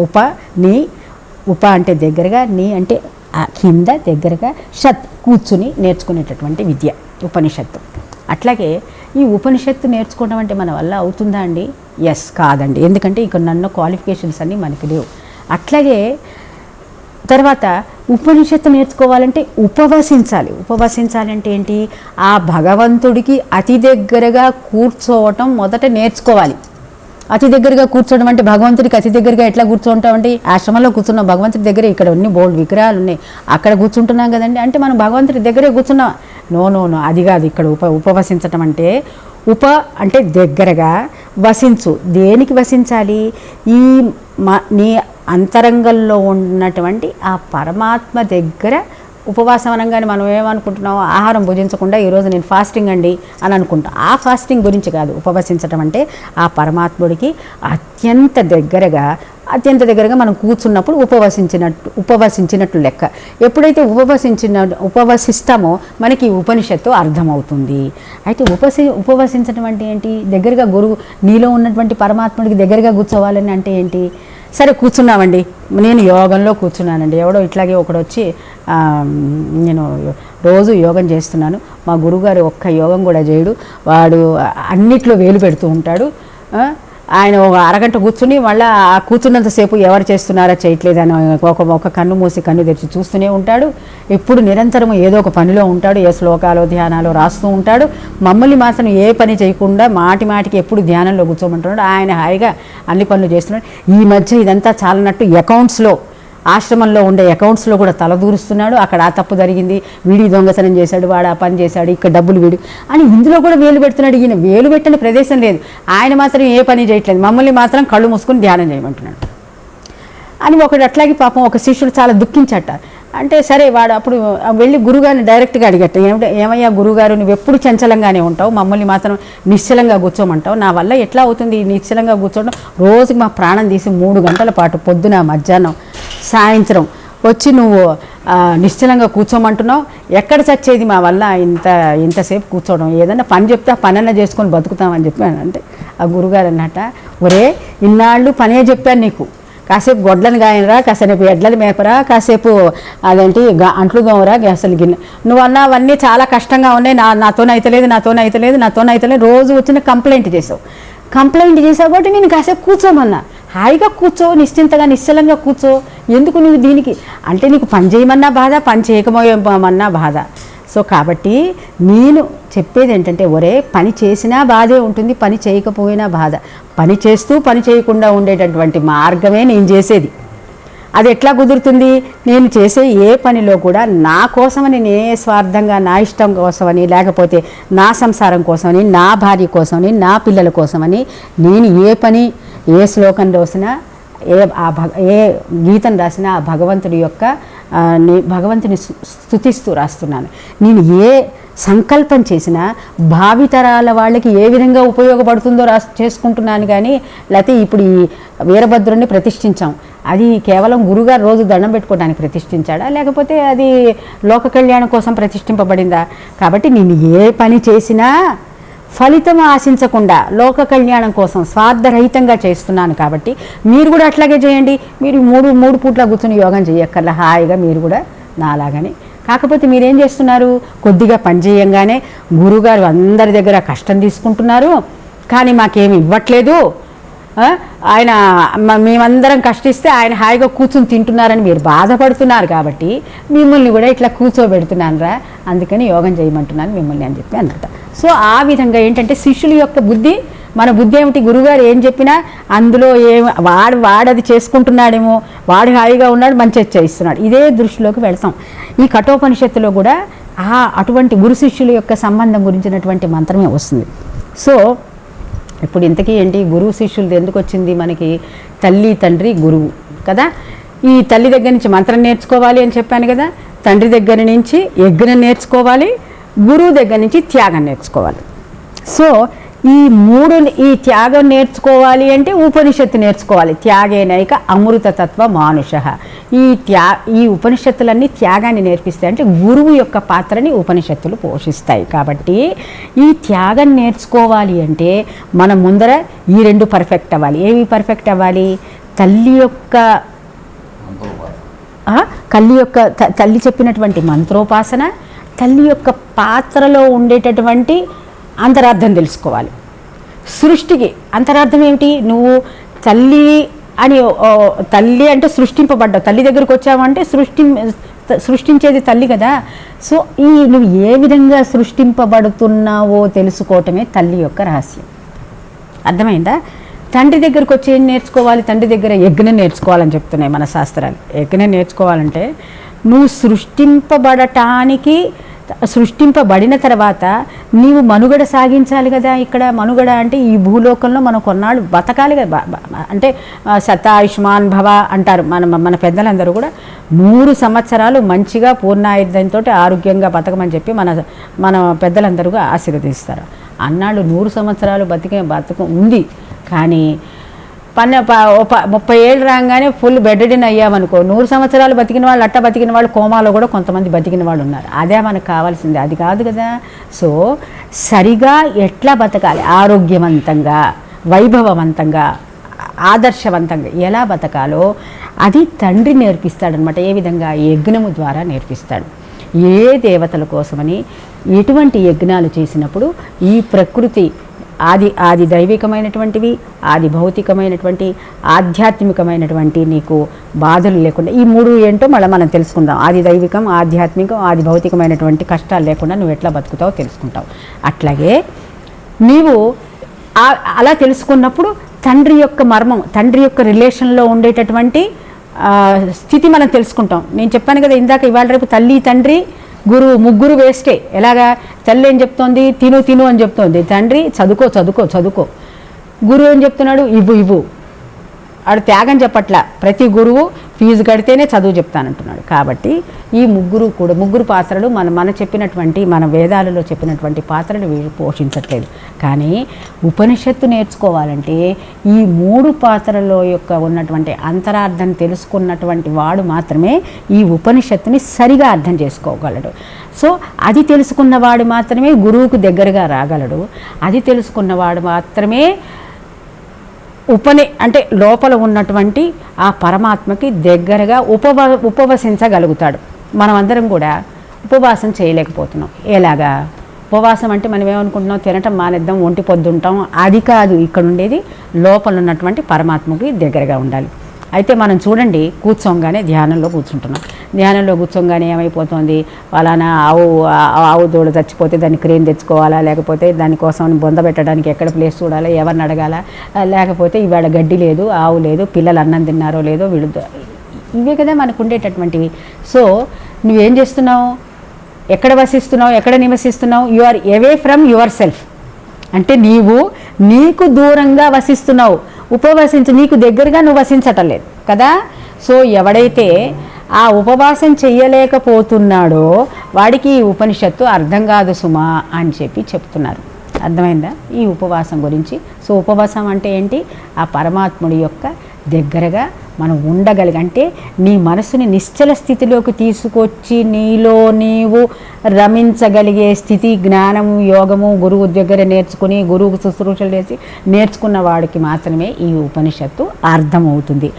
ఉప నీ ఉప అంటే దగ్గరగా నీ అంటే ఆ కింద దగ్గరగా షత్ కూర్చుని నేర్చుకునేటటువంటి విద్య ఉపనిషత్తు. అట్లాగే ఈ ఉపనిషత్తు నేర్చుకోవడం అంటే మన వల్ల అవుతుందా అండి? ఎస్ కాదండి. ఎందుకంటే ఇక్కడ నన్ను క్వాలిఫికేషన్స్ అన్నీ మనకి లేవు. అట్లాగే తర్వాత ఉపనిషత్తు నేర్చుకోవాలంటే ఉపవసించాలి. ఉపవసించాలంటే ఏంటి? ఆ భగవంతుడికి అతి దగ్గరగా కూర్చోవటం మొదట నేర్చుకోవాలి. అతి దగ్గరగా కూర్చోవడం అంటే భగవంతుడికి అతి దగ్గరగా ఎట్లా కూర్చుంటాం అంటే ఆశ్రమంలో కూర్చున్నాం. భగవంతుడి దగ్గర ఇక్కడ అన్ని బోల్డ్ విగ్రహాలు ఉన్నాయి. అక్కడ కూర్చుంటున్నాం కదండి. అంటే మనం భగవంతుడి దగ్గరే కూర్చున్నాం. నో నో నో అది కాదు ఇక్కడ ఉప ఉపవసించటం అంటే ఉప అంటే దగ్గరగా వసించు. దేనికి వసించాలి? ఈ మ నీ అంతరంగంలో ఉన్నటువంటి ఆ పరమాత్మ దగ్గర ఉపవాసం అనగానే మనం ఏమనుకుంటున్నాం ఆహారం భుజించకుండా ఈరోజు నేను ఫాస్టింగ్ అండి అని అనుకుంటాం. ఆ ఫాస్టింగ్ గురించి కాదు ఉపవసించడం అంటే ఆ పరమాత్ముడికి అత్యంత దగ్గరగా అత్యంత దగ్గరగా మనం కూర్చున్నప్పుడు ఉపవసించినట్టు ఉపవసించినట్లు లెక్క. ఎప్పుడైతే ఉపవసించిన ఉపవసిస్తామో మనకి ఉపనిషత్తు అర్థమవుతుంది. అయితే ఉపసి ఉపవసించడం అంటే ఏంటి? దగ్గరగా గురువు నీలో ఉన్నటువంటి పరమాత్ముడికి దగ్గరగా కూర్చోవాలని అంటే ఏంటి? సరే కూర్చున్నామండి. నేను యోగంలో కూర్చున్నానండి. ఎవడో ఇట్లాగే ఒకడు వచ్చి నేను రోజు యోగం చేస్తున్నాను. మా గురువుగారు ఒక్క యోగం కూడా చేయడు. వాడు అన్నిట్లో వేలు పెడుతూ ఉంటాడు. ఆయన ఒక అరగంట కూర్చుని మళ్ళీ ఆ కూర్చున్నంతసేపు ఎవరు చేస్తున్నారా చేయట్లేదని ఒక ఒక కన్ను మూసి కన్ను తెరిచి చూస్తూనే ఉంటాడు. ఎప్పుడు నిరంతరం ఏదో ఒక పనిలో ఉంటాడు. ఏ శ్లోకాలు ధ్యానాలు రాస్తూ ఉంటాడు. మమ్మల్ని మాత్రం ఏ పని చేయకుండా మాటి మాటికి ఎప్పుడు ధ్యానంలో కూర్చోమంటున్నాడు. ఆయన హాయిగా అన్ని పనులు చేస్తున్నాడు. ఈ మధ్య ఇదంతా చాలనట్టు అకౌంట్స్లో ఆశ్రమంలో ఉండే అకౌంట్స్లో కూడా తలదూరుస్తున్నాడు అక్కడ ఆ తప్పు జరిగింది. వీడి దొంగతనం చేశాడు వాడు ఆ పని చేశాడు ఇక్కడ డబ్బులు వీడు అని ఇందులో కూడా వేలు పెడుతున్నాడు. ఈయన వేలు పెట్టని ప్రదేశం లేదు. ఆయన మాత్రం ఏ పని చేయట్లేదు. మమ్మల్ని మాత్రం కళ్ళు మూసుకొని ధ్యానం చేయమంటున్నాడు. అని ఒకడు అట్లాగే పాపం ఒక శిష్యుడు చాలా దుఃఖించట. అంటే సరే వాడు అప్పుడు వెళ్ళి గురుగారిని డైరెక్ట్గా అడిగట. ఏమిటో ఏమయ్యా గురుగారు నువ్వు ఎప్పుడు చంచలంగానే ఉంటావు? మమ్మల్ని మాత్రం నిశ్చలంగా కూర్చోమంటావు. నా వల్ల ఎట్లా అవుతుంది? నిశ్చలంగా కూర్చోవడం? రోజుకి మా ప్రాణం తీసి మూడు గంటల పాటు పొద్దున మధ్యాహ్నం సాయంత్రం వచ్చి నువ్వు నిశ్చలంగా కూర్చోమంటున్నావు. ఎక్కడ చచ్చేది మా వల్ల ఇంత ఇంతసేపు కూర్చోవడం? ఏదన్నా పని చెప్తే ఆ పనన్నా చేసుకొని బతుకుతామని చెప్పాను అంటే ఆ గురుగారు అన్నట ఒరే ఇన్నాళ్ళు పనే చెప్పాను నీకు. కాసేపు గొడ్లను గాయనరా కాసేపు ఎడ్లను మేపరా కాసేపు అదేంటి గా- అంట్లు దోమరా అసలు గిన్నె. నువ్వు అవన్నీ చాలా కష్టంగా ఉన్నాయి. నా నాతో అయితలేదు నాతో అయితలేదు నాతోనే అయితలేదు రోజు వచ్చిన కంప్లైంట్ చేసావు. కంప్లైంట్ చేసావు కాబట్టి నేను కాసేపు కూర్చోమన్నా. హాయిగా కూర్చో నిశ్చింతగా నిశ్చలంగా కూర్చో. ఎందుకు నువ్వు దీనికి? అంటే నీకు పని చేయమన్నా బాధ పని చేయకపోయమన్నా బాధ. సో కాబట్టి నేను చెప్పేది ఏంటంటే ఒరే పని చేసినా బాధే ఉంటుంది పని చేయకపోయినా బాధ. పని చేస్తూ పని చేయకుండా ఉండేటటువంటి మార్గమే నేను చేసేది. అది ఎట్లా కుదురుతుంది? నేను చేసే ఏ పనిలో కూడా నా కోసమని నే స్వార్థంగా నా ఇష్టం కోసమని లేకపోతే నా సంసారం కోసమని నా భార్య కోసమని నా పిల్లల కోసమని నేను ఏ పని ఏ శ్లోకం రాసినా ఏ ఆ భగ ఏ గీతం రాసినా ఆ భగవంతుడి యొక్క భగవంతుని స్థుతిస్తూ స్తుతిస్తూ రాస్తున్నాను. నేను ఏ సంకల్పం చేసినా భావితరాల వాళ్ళకి ఏ విధంగా ఉపయోగపడుతుందో రా చేసుకుంటున్నాను కానీ లేకపోతే ఇప్పుడు ఈ వీరభద్రుణ్ణి ప్రతిష్ఠించాం. అది కేవలం గురుగారు రోజు దండం పెట్టుకోవడానికి ప్రతిష్ఠించాడా? లేకపోతే అది లోక కళ్యాణం కోసం ప్రతిష్ఠింపబడిందా? కాబట్టి నేను ఏ పని చేసినా ఫలితం ఆశించకుండా లోక కళ్యాణం కోసం స్వార్థరహితంగా చేస్తున్నాను కాబట్టి మీరు కూడా అట్లాగే చేయండి. మీరు మూడు మూడు పూట్ల కూర్చుని యోగం చేయక్కర్లా. హాయిగా మీరు కూడా నాలాగానే. కాకపోతే మీరేం చేస్తున్నారు? కొద్దిగా పని చేయంగానే గురుగారు అందరి దగ్గర కష్టం తీసుకుంటున్నారు. కానీ మాకేమి ఇవ్వట్లేదు. ఆయన మేమందరం కష్టిస్తే ఆయన హాయిగా కూర్చుని తింటున్నారని మీరు బాధపడుతున్నారు కాబట్టి మిమ్మల్ని కూడా ఇట్లా కూర్చోబెడుతున్నాను రా అందుకని యోగం చేయమంటున్నాను మిమ్మల్ని అని చెప్పి అన్నట సో ఆ విధంగా ఏంటంటే శిష్యుల యొక్క బుద్ధి మన బుద్ధి ఏమిటి? గురుగారు ఏం చెప్పినా అందులో ఏ వాడు వాడది చేసుకుంటున్నాడేమో వాడు హాయిగా ఉన్నాడు మంచి చేయిస్తున్నాడు ఇదే దృష్టిలోకి వెళ్తాం. ఈ కఠోపనిషత్తులో కూడా ఆ అటువంటి గురు శిష్యుల యొక్క సంబంధం గురించినటువంటి మంత్రమే వస్తుంది. సో ఇప్పుడు ఇంతకీ ఏంటి? గురువు శిష్యులది ఎందుకు వచ్చింది? మనకి తల్లి తండ్రి గురువు కదా? ఈ తల్లి దగ్గర నుంచి మంత్రం నేర్చుకోవాలి అని చెప్పాను కదా? తండ్రి దగ్గర నుంచి యజ్ఞం నేర్చుకోవాలి గురువు దగ్గర నుంచి త్యాగం నేర్చుకోవాలి. సో ఈ మూడు ఈ త్యాగం నేర్చుకోవాలి అంటే ఉపనిషత్తు నేర్చుకోవాలి. త్యాగేనైక అమృతతత్వ మానుష. ఈ త్యా ఈ ఉపనిషత్తులన్నీ త్యాగాన్ని నేర్పిస్తాయి అంటే గురువు యొక్క పాత్రని ఉపనిషత్తులు పోషిస్తాయి. కాబట్టి ఈ త్యాగం నేర్చుకోవాలి అంటే మనం ముందర ఈ రెండు పర్ఫెక్ట్ అవ్వాలి. ఏవి పర్ఫెక్ట్ అవ్వాలి? తల్లి యొక్క కల్లి యొక్క తల్లి చెప్పినటువంటి మంత్రోపాసన తల్లి యొక్క పాత్రలో ఉండేటటువంటి అంతరార్థం తెలుసుకోవాలి. సృష్టికి అంతరార్థం ఏమిటి? నువ్వు తల్లి అని తల్లి అంటే సృష్టింపబడ్డావు. తల్లి దగ్గరికి వచ్చావంటే సృష్టి సృష్టించేది తల్లి కదా. సో ఈ నువ్వు ఏ విధంగా సృష్టింపబడుతున్నావో తెలుసుకోవటమే తల్లి యొక్క రహస్యం. అర్థమైందా? తండ్రి దగ్గరకు వచ్చి ఏం నేర్చుకోవాలి? తండ్రి దగ్గర యజ్ఞం నేర్చుకోవాలని చెప్తున్నాయి మన శాస్త్రాలు. యజ్ఞం నేర్చుకోవాలంటే నువ్వు సృష్టింపబడటానికి సృష్టింపబడిన తర్వాత నీవు మనుగడ సాగించాలి కదా ఇక్కడ. మనుగడ అంటే ఈ భూలోకంలో మనం కొన్నాళ్ళు బతకాలి కదా. అంటే ఆ, శత ఆయుష్మాన్ భవ అంటారు మన మన పెద్దలందరూ కూడా. నూరు సంవత్సరాలు మంచిగా పూర్ణాయుధంతో ఆరోగ్యంగా బతకమని చెప్పి మన మన పెద్దలందరూ ఆశీర్వదిస్తారు. అన్నాళ్ళు నూరు సంవత్సరాలు బతికే బతకం ఉంది. కానీ పన్నె ముప్పై ఏళ్ళు రాగానే ఫుల్ బెడ్డెడిన్ అయ్యామనుకో నూరు సంవత్సరాలు బతికిన వాళ్ళు అట్ట బతికిన వాళ్ళు కోమాలో కూడా కొంతమంది బతికిన వాళ్ళు ఉన్నారు. అదే మనకు కావాల్సింది. అది కాదు కదా. సో సరిగా ఎట్లా బతకాలి? ఆరోగ్యవంతంగా వైభవవంతంగా ఆదర్శవంతంగా ఎలా బతకాలో అది తండ్రి నేర్పిస్తాడనమాట. ఏ విధంగా? యజ్ఞము ద్వారా నేర్పిస్తాడు. ఏ దేవతల కోసమని ఎటువంటి యజ్ఞాలు చేసినప్పుడు ఈ ప్రకృతి ఆది ఆది దైవికమైనటువంటివి ఆది భౌతికమైనటువంటి ఆధ్యాత్మికమైనటువంటి నీకు బాధలు లేకుండా ఈ మూడు ఏంటో మళ్ళీ మనం తెలుసుకుందాం. ఆది దైవికం ఆధ్యాత్మికం ఆది భౌతికమైనటువంటి కష్టాలు లేకుండా నువ్వు ఎట్లా బతుకుతావో తెలుసుకుంటావు. అట్లాగే నీవు అలా తెలుసుకున్నప్పుడు తండ్రి యొక్క మర్మం తండ్రి యొక్క రిలేషన్లో ఉండేటటువంటి స్థితి మనం తెలుసుకుంటాం. నేను చెప్పాను కదా ఇందాక ఇవాళ రేపు తల్లి తండ్రి గురువు ముగ్గురు వేస్టే. ఎలాగా? తల్లి ఏం చెప్తోంది? తిను తిను అని చెప్తోంది. తండ్రి చదువుకో చదువుకో చదువుకో. గురువు ఏం చెప్తున్నాడు? ఇవ్వు ఇవ్వు. ఆడు త్యాగం చెప్పట్ల. ప్రతి గురువు ఫీజు కడితేనే చదువు చెప్తానంటున్నాడు. కాబట్టి ఈ ముగ్గురు కూడా ముగ్గురు పాత్రలు మన మన చెప్పినటువంటి మన వేదాలలో చెప్పినటువంటి పాత్రలు వీళ్ళు పోషించట్లేదు. కానీ ఉపనిషత్తు నేర్చుకోవాలంటే ఈ మూడు పాత్రలో యొక్క ఉన్నటువంటి అంతరార్థం తెలుసుకున్నటువంటి వాడు మాత్రమే ఈ ఉపనిషత్తుని సరిగా అర్థం చేసుకోగలడు. సో అది తెలుసుకున్నవాడు మాత్రమే గురువుకు దగ్గరగా రాగలడు. అది తెలుసుకున్నవాడు మాత్రమే ఉపని అంటే లోపల ఉన్నటువంటి ఆ పరమాత్మకి దగ్గరగా ఉపవ ఉపవసించగలుగుతాడు. మనమందరం కూడా ఉపవాసం చేయలేకపోతున్నాం. ఎలాగా? ఉపవాసం అంటే మనం ఏమనుకుంటున్నాం? తినటం మానేద్దాం ఒంటి పొద్దుంటాం. అది కాదు ఇక్కడ ఉండేది లోపల ఉన్నటువంటి పరమాత్మకి దగ్గరగా ఉండాలి. అయితే మనం చూడండి కూర్చోంగానే ధ్యానంలో కూర్చుంటున్నాం. ధ్యానంలో కూర్చోంగానే ఏమైపోతుంది? అలానా ఆవు ఆవు దూడ చచ్చిపోతే దాన్ని క్రేన్ తెచ్చుకోవాలా? లేకపోతే దానికోసం బొంద పెట్టడానికి ఎక్కడ ప్లేస్ చూడాలా? ఎవరిని అడగాల? లేకపోతే ఇవాళ గడ్డి లేదు ఆవు లేదు పిల్లలు అన్నం తిన్నారో లేదో వీళ్ళు ఇవే కదా మనకు ఉండేటటువంటివి సో నువ్వేం చేస్తున్నావు? ఎక్కడ వసిస్తున్నావు? ఎక్కడ నివసిస్తున్నావు? You are away from yourself అంటే నీవు నీకు దూరంగా వసిస్తున్నావు. ఉపవసించు నీకు దగ్గరగా నువ్వు వసించటలేదు కదా? సో ఎవడైతే ఆ ఉపవాసం చెయ్యలేకపోతున్నాడో వాడికి ఈ ఉపనిషత్తు అర్థం కాదు సుమా అని చెప్పి చెప్తున్నారు. అర్థమైందా? ఈ ఉపవాసం గురించి. సో ఉపవాసం అంటే ఏంటి? ఆ పరమాత్ముడి యొక్క దగ్గరగా మనం ఉండగలిగి అంటే నీ మనసుని నిశ్చల స్థితిలోకి తీసుకొచ్చి నీలో నీవు రమించగలిగే స్థితి జ్ఞానము యోగము గురువు దగ్గర నేర్చుకుని గురువుకు శుశ్రూషలు చేసి నేర్చుకున్న వాడికి మాత్రమే ఈ ఉపనిషత్తు అర్థమవుతుంది.